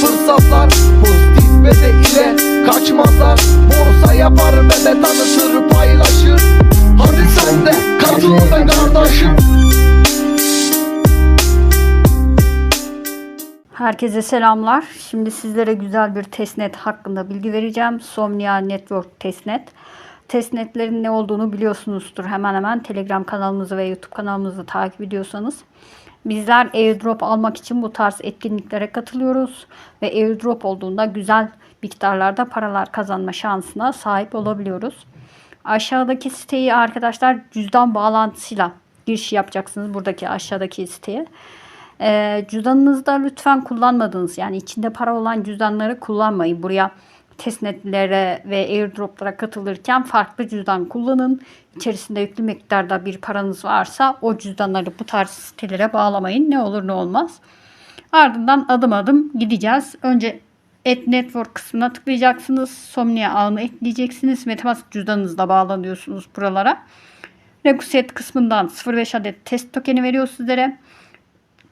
fırsatlar Pozitif beze ile kaçmazlar Borsa yapar ve de tanıtır paylaşır Hadi sen de katıl be kardeşim Herkese selamlar. Şimdi sizlere güzel bir testnet hakkında bilgi vereceğim. Somnia Network testnet. Testnetlerin ne olduğunu biliyorsunuzdur hemen hemen. Telegram kanalımızı ve YouTube kanalımızı takip ediyorsanız. Bizler airdrop almak için bu tarz etkinliklere katılıyoruz. Ve airdrop olduğunda güzel miktarlarda paralar kazanma şansına sahip olabiliyoruz. Aşağıdaki siteyi arkadaşlar cüzdan bağlantısıyla giriş yapacaksınız. Buradaki aşağıdaki siteye. E, cüzdanınızda lütfen kullanmadığınız yani içinde para olan cüzdanları kullanmayın. Buraya testnetlere ve airdroplara katılırken farklı cüzdan kullanın. İçerisinde yüklü miktarda bir paranız varsa o cüzdanları bu tarz sitelere bağlamayın. Ne olur ne olmaz. Ardından adım adım gideceğiz. Önce Add Network kısmına tıklayacaksınız. Somnia ağını ekleyeceksiniz. Metamask cüzdanınızla bağlanıyorsunuz buralara. Reguset kısmından 0.5 adet test tokeni veriyor sizlere.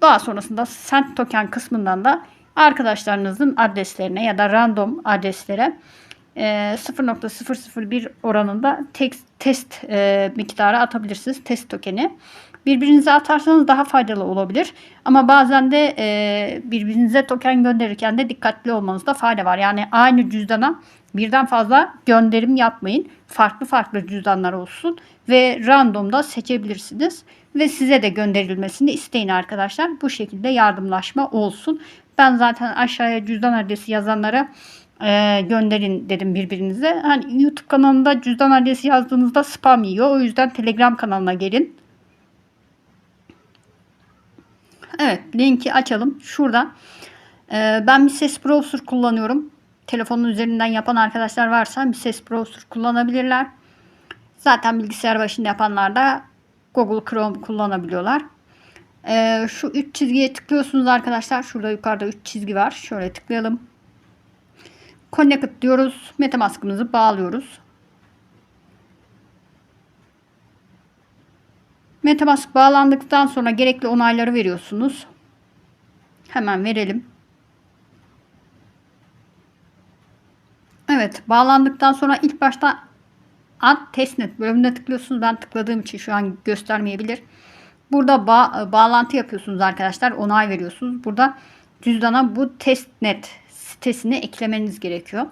Daha sonrasında send token kısmından da arkadaşlarınızın adreslerine ya da random adreslere e, 0.001 oranında tek, test e, miktarı atabilirsiniz. Test tokeni. Birbirinize atarsanız daha faydalı olabilir. Ama bazen de e, birbirinize token gönderirken de dikkatli olmanızda fayda var. Yani aynı cüzdana birden fazla gönderim yapmayın. Farklı farklı cüzdanlar olsun ve randomda seçebilirsiniz ve size de gönderilmesini isteyin arkadaşlar. Bu şekilde yardımlaşma olsun. Ben zaten aşağıya cüzdan adresi yazanlara e, gönderin dedim birbirinize. Hani YouTube kanalında cüzdan adresi yazdığınızda spam yiyor. O yüzden Telegram kanalına gelin. Evet linki açalım. Şurada. E, ben bir ses browser kullanıyorum. Telefonun üzerinden yapan arkadaşlar varsa bir ses browser kullanabilirler. Zaten bilgisayar başında yapanlar da Google Chrome kullanabiliyorlar. Ee, şu üç çizgiye tıklıyorsunuz arkadaşlar. Şurada yukarıda üç çizgi var. Şöyle tıklayalım. Connect diyoruz. Metamask'ımızı bağlıyoruz. Metamask bağlandıktan sonra gerekli onayları veriyorsunuz. Hemen verelim. Evet, bağlandıktan sonra ilk başta Add testnet bölümüne tıklıyorsunuz. Ben tıkladığım için şu an göstermeyebilir. Burada ba bağlantı yapıyorsunuz arkadaşlar. Onay veriyorsunuz. Burada cüzdana bu testnet sitesini eklemeniz gerekiyor.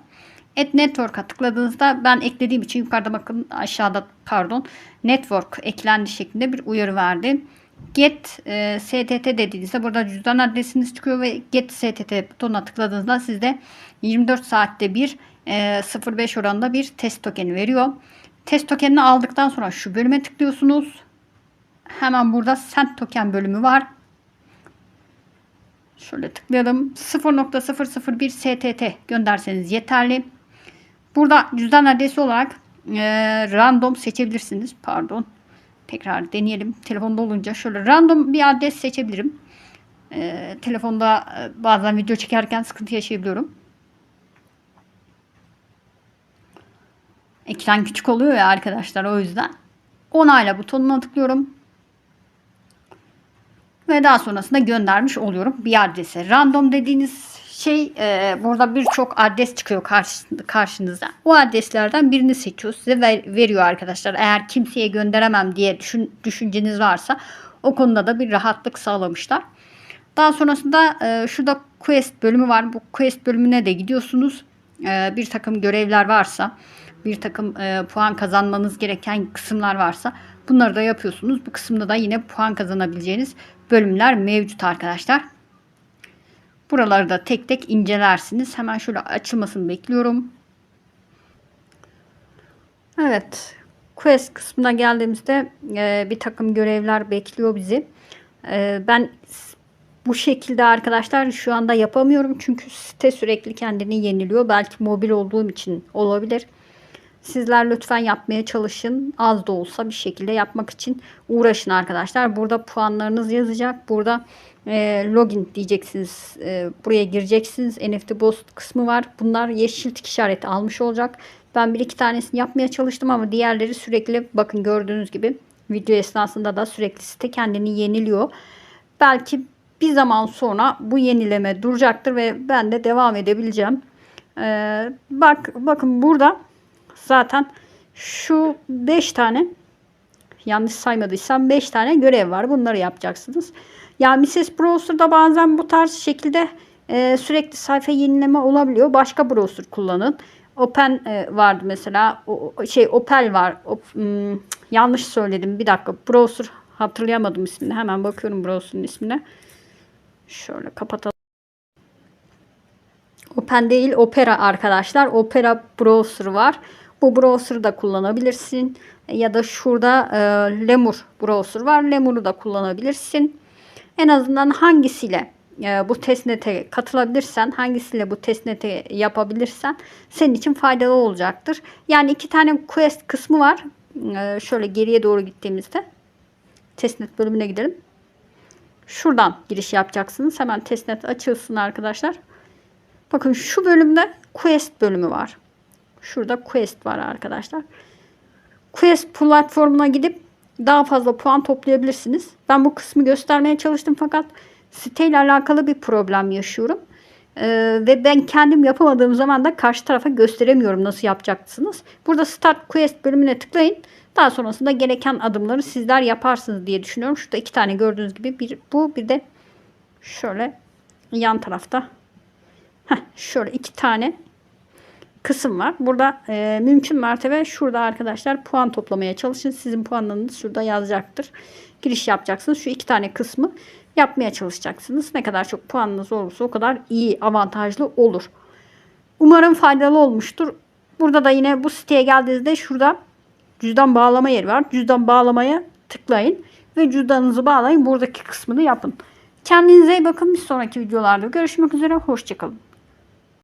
Add Network'a tıkladığınızda ben eklediğim için yukarıda bakın aşağıda pardon Network eklendi şeklinde bir uyarı verdi. Get e, STT dediğinizde burada cüzdan adresiniz çıkıyor ve Get STT butonuna tıkladığınızda sizde 24 saatte bir e, 0.5 oranında bir test tokeni veriyor. Test tokenini aldıktan sonra şu bölüme tıklıyorsunuz. Hemen burada send token bölümü var. Şöyle tıklayalım. 0.001 STT gönderseniz yeterli. Burada cüzdan adresi olarak e, random seçebilirsiniz. Pardon. Tekrar deneyelim. Telefonda olunca şöyle random bir adres seçebilirim. E, telefonda e, bazen video çekerken sıkıntı yaşayabiliyorum. Ekran küçük oluyor ya arkadaşlar o yüzden. Onayla butonuna tıklıyorum. Ve daha sonrasında göndermiş oluyorum bir adrese. Random dediğiniz şey e, burada birçok adres çıkıyor karşınıza. O adreslerden birini seçiyor. Size ver, veriyor arkadaşlar. Eğer kimseye gönderemem diye düşün, düşünceniz varsa o konuda da bir rahatlık sağlamışlar. Daha sonrasında e, şurada quest bölümü var. Bu quest bölümüne de gidiyorsunuz. E, bir takım görevler varsa bir takım e, puan kazanmanız gereken kısımlar varsa bunları da yapıyorsunuz. Bu kısımda da yine puan kazanabileceğiniz bölümler mevcut arkadaşlar. Buraları da tek tek incelersiniz. Hemen şöyle açılmasını bekliyorum. Evet. Quest kısmına geldiğimizde e, bir takım görevler bekliyor bizi. E, ben bu şekilde arkadaşlar şu anda yapamıyorum. Çünkü site sürekli kendini yeniliyor. Belki mobil olduğum için olabilir. Sizler lütfen yapmaya çalışın. Az da olsa bir şekilde yapmak için uğraşın arkadaşlar. Burada puanlarınız yazacak. Burada e, login diyeceksiniz. E, buraya gireceksiniz. NFT Boost kısmı var. Bunlar yeşil tik işareti almış olacak. Ben bir iki tanesini yapmaya çalıştım ama diğerleri sürekli bakın gördüğünüz gibi video esnasında da sürekli site kendini yeniliyor. Belki bir zaman sonra bu yenileme duracaktır ve ben de devam edebileceğim. Ee, bak bakın burada zaten şu 5 tane yanlış saymadıysam 5 tane görev var. Bunları yapacaksınız. Yani Mrs. Browser'da bazen bu tarz şekilde e, sürekli sayfa yenileme olabiliyor. Başka browser kullanın. Open e, vardı mesela. O, şey Opel var. O, hmm, yanlış söyledim. Bir dakika. Browser hatırlayamadım ismini. Hemen bakıyorum browser'ın ismine. Şöyle kapatalım. Open değil Opera arkadaşlar. Opera browser var. Bu browser'ı da kullanabilirsin. Ya da şurada e, Lemur browser var. Lemur'u da kullanabilirsin. En azından hangisiyle e, bu testnet'e katılabilirsen, hangisiyle bu testnet'e yapabilirsen senin için faydalı olacaktır. Yani iki tane quest kısmı var. E, şöyle geriye doğru gittiğimizde testnet bölümüne gidelim. Şuradan giriş yapacaksınız. Hemen testnet açılsın arkadaşlar. Bakın şu bölümde quest bölümü var. Şurada quest var arkadaşlar. Quest platformuna gidip daha fazla puan toplayabilirsiniz. Ben bu kısmı göstermeye çalıştım fakat siteyle alakalı bir problem yaşıyorum. Ee, ve ben kendim yapamadığım zaman da karşı tarafa gösteremiyorum nasıl yapacaksınız. Burada Start Quest bölümüne tıklayın. Daha sonrasında gereken adımları sizler yaparsınız diye düşünüyorum. Şurada iki tane gördüğünüz gibi bir bu bir de şöyle yan tarafta Heh, şöyle iki tane kısım var. Burada e, mümkün mertebe şurada arkadaşlar puan toplamaya çalışın. Sizin puanlarınız şurada yazacaktır. Giriş yapacaksınız. Şu iki tane kısmı yapmaya çalışacaksınız. Ne kadar çok puanınız olursa o kadar iyi, avantajlı olur. Umarım faydalı olmuştur. Burada da yine bu siteye geldiğinizde şurada cüzdan bağlama yeri var. Cüzdan bağlamaya tıklayın ve cüzdanınızı bağlayın. Buradaki kısmını yapın. Kendinize iyi bakın. Bir sonraki videolarda görüşmek üzere. Hoşçakalın.